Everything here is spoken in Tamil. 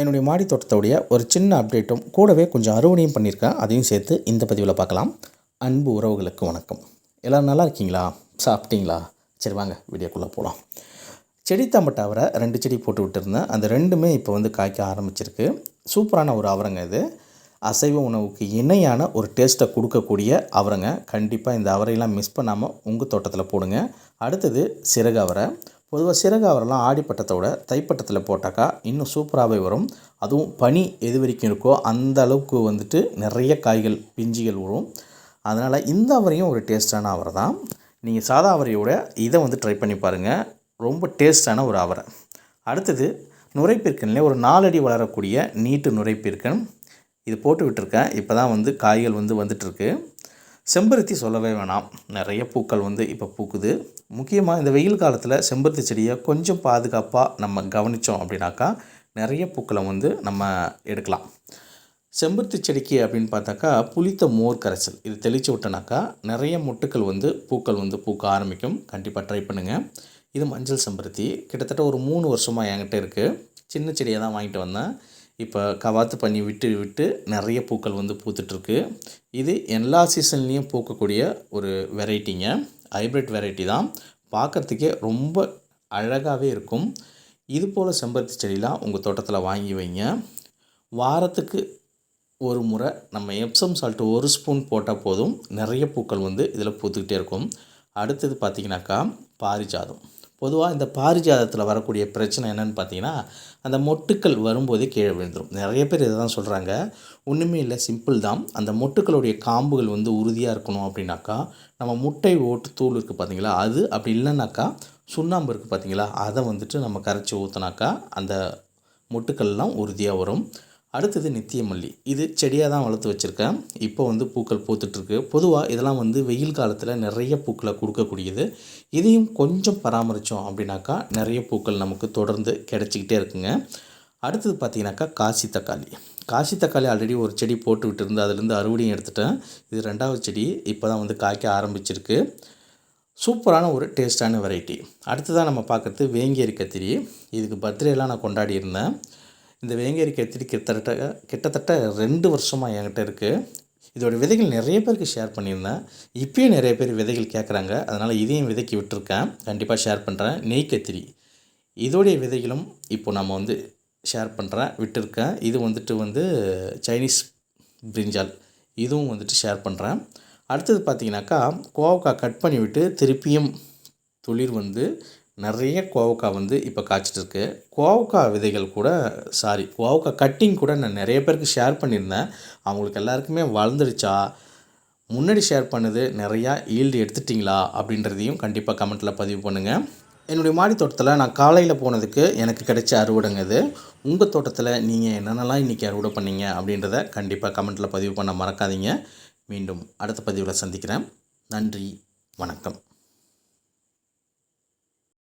என்னுடைய மாடி தோட்டத்தோடைய ஒரு சின்ன அப்டேட்டும் கூடவே கொஞ்சம் அறுவடையும் பண்ணியிருக்கேன். அதையும் சேர்த்து இந்த பதிவில் பார்க்கலாம். அன்பு உறவுகளுக்கு வணக்கம். எல்லோரும் நல்லா இருக்கீங்களா? சாப்பிட்டீங்களா? சரி வாங்க வீடியோக்குள்ளே போகலாம் செடி தம்பட்ட அவரை ரெண்டு செடி போட்டு விட்டுருந்தேன். அந்த ரெண்டுமே இப்போ வந்து காய்க்க ஆரம்பிச்சிருக்கு. சூப்பரான ஒரு அவரங்க இது. அசைவ உணவுக்கு இணையான ஒரு டேஸ்ட்டை கொடுக்கக்கூடிய அவரைங்க. கண்டிப்பாக இந்த அவரையெல்லாம் மிஸ் பண்ணாமல் உங்கள் தோட்டத்தில் போடுங்க. அடுத்தது சிறகு அவரை. பொதுவாக சிறகு அவரெல்லாம் ஆடிப்பட்டத்தோட தைப்பட்டத்தில் போட்டாக்கா இன்னும் சூப்பராகவே வரும். அதுவும் பனி எது வரைக்கும் இருக்கோ அந்த அளவுக்கு வந்துட்டு நிறைய காய்கள் பிஞ்சுகள் வரும் அதனால் இந்த அவரையும் ஒரு டேஸ்ட்டான அவரை தான். நீங்கள் சாதா அவரையோட இதை வந்து ட்ரை பண்ணி பாருங்கள் ரொம்ப டேஸ்டான ஒரு அவரை. அடுத்தது நுரைப்பீர்க்கன்லேயே ஒரு நாலடி வளரக்கூடிய நீட்டு நுரைப்பீர்க்கன். இது போட்டு விட்டுருக்கேன் இப்போ தான் வந்து காய்கள் வந்து வந்துட்டுருக்கு. செம்பருத்தி சொல்லவே வேணாம். நிறைய பூக்கள் வந்து இப்போ பூக்குது. முக்கியமாக இந்த வெயில் காலத்தில் செம்பருத்தி செடியை கொஞ்சம் பாதுகாப்பாக நம்ம கவனித்தோம் அப்படின்னாக்கா நிறைய பூக்களை வந்து நம்ம எடுக்கலாம். செம்பருத்தி செடிக்கு அப்படின்னு பார்த்தாக்கா புளித்த மோர் கரைசல் இது தெளித்து விட்டனாக்கா நிறைய மொட்டுக்கள் வந்து பூக்கள் வந்து பூக்க ஆரம்பிக்கும். கண்டிப்பாக ட்ரை பண்ணுங்கள் இது மஞ்சள் செம்பருத்தி. கிட்டத்தட்ட ஒரு மூணு வருஷமாக என்கிட்ட இருக்குது சின்ன செடியை தான் வாங்கிட்டு வந்தேன். இப்போ கவாத்து பண்ணி விட்டு விட்டு நிறைய பூக்கள் வந்து பூத்துட்ருக்கு இது எல்லா சீசன்லேயும் பூக்கக்கூடிய ஒரு வெரைட்டிங்க. ஹைப்ரிட் வெரைட்டி தான். பார்க்குறதுக்கே ரொம்ப அழகாகவே இருக்கும். இது போல் செம்பருத்தி செடிலாம் உங்கள் தோட்டத்தில் வாங்கி வைங்க. வாரத்துக்கு ஒரு முறை நம்ம எப்சம் சால்ட்டு ஒரு ஸ்பூன் போட்டால் போதும். நிறைய பூக்கள் வந்து இதில் பூத்துக்கிட்டே இருக்கும். அடுத்தது பார்த்திங்கனாக்கா பாரிஜாதம். பொதுவாக இந்த பாரிஜாதத்தில் வரக்கூடிய பிரச்சனை என்னென்னு பார்த்தீங்கன்னா அந்த மொட்டுக்கள் வரும்போதே கீழே விழுந்துடும் நிறைய பேர் இதை தான் சொல்கிறாங்க ஒன்றுமே இல்லை சிம்பிள் தான். அந்த மொட்டுக்களுடைய காம்புகள் வந்து உறுதியாக இருக்கணும் அப்படின்னாக்கா நம்ம முட்டை ஓட்டு தூள் இருக்குது பார்த்தீங்களா அது அப்படி இல்லைனாக்கா சுண்ணாம்பு இருக்குது பார்த்தீங்களா அதை வந்துட்டு நம்ம கரைச்சி ஊற்றினாக்கா அந்த மொட்டுக்கள்லாம் உறுதியாக வரும். அடுத்தது நித்தியமல்லி. இது செடியாக தான் வளர்த்து வச்சுருக்கேன். இப்போ வந்து பூக்கள் பூத்துட்ருக்கு. பொதுவாக இதெல்லாம் வந்து வெயில் காலத்தில் நிறைய பூக்களை கொடுக்கக்கூடியது. இதையும் கொஞ்சம் பராமரித்தோம் அப்படின்னாக்கா நிறைய பூக்கள் நமக்கு தொடர்ந்து கிடச்சிக்கிட்டே இருக்குங்க. அடுத்தது பார்த்திங்கனாக்கா காசி தக்காளி. காசி தக்காளி ஆல்ரெடி ஒரு செடி போட்டு விட்டுருந்து அதுலேருந்து அறுவடையும் எடுத்துட்டேன். இது ரெண்டாவது செடி. இப்போ தான் வந்து காய்க்க ஆரம்பிச்சிருக்கு. சூப்பரான ஒரு டேஸ்டான வெரைட்டி அடுத்ததாக நம்ம பார்க்குறது வேங்கேரி கத்திரி இதுக்கு பர்த்டேலாம் நான் கொண்டாடி இருந்தேன் இந்த வேங்கேரி கத்திரி கிட்டத்தட்ட கிட்டத்தட்ட ரெண்டு வருஷமாக என்கிட்ட இருக்குது இதோட விதைகள் நிறைய பேருக்கு ஷேர் பண்ணியிருந்தேன். இப்போயும் நிறைய பேர் விதைகள் கேட்குறாங்க அதனால் இதையும் விதைக்கி விட்டுருக்கேன். கண்டிப்பாக ஷேர் பண்ணுறேன் நெய் கத்திரி இதோடைய விதைகளும் இப்போ நம்ம வந்து ஷேர் பண்ணுறேன் விட்டுருக்கேன். இது வந்துட்டு வந்து சைனீஸ் பிரிஞ்சால் இதுவும் வந்துட்டு ஷேர் பண்ணுறேன் அடுத்தது பார்த்திங்கனாக்கா கோவக்காய் கட் பண்ணி விட்டு திருப்பியும் துளிர் வந்து நிறைய கோவக்காய் வந்து இப்போ காய்ச்சிட்டு கோவக்காய் விதைகள் கூட சாரி கோவக்காய் கட்டிங் கூட நான் நிறைய பேருக்கு ஷேர் பண்ணியிருந்தேன். அவங்களுக்கு எல்லாருக்குமே வளர்ந்துடுச்சா? முன்னாடி ஷேர் பண்ணது நிறையா ஈல்டு எடுத்துட்டிங்களா? அப்படின்றதையும் கண்டிப்பாக கமெண்ட்டில் பதிவு பண்ணுங்கள் என்னுடைய மாடி தோட்டத்தில் நான் காலையில் போனதுக்கு எனக்கு கிடைச்ச அறுவடைங்க இது. உங்கள் தோட்டத்தில் நீங்கள் என்னென்னலாம் இன்றைக்கி அறுவடை பண்ணீங்க? அப்படின்றத கண்டிப்பாக கமெண்ட்டில் பதிவு பண்ண மறக்காதீங்க. மீண்டும் அடுத்த பதிவில் சந்திக்கிறேன். நன்றி வணக்கம்.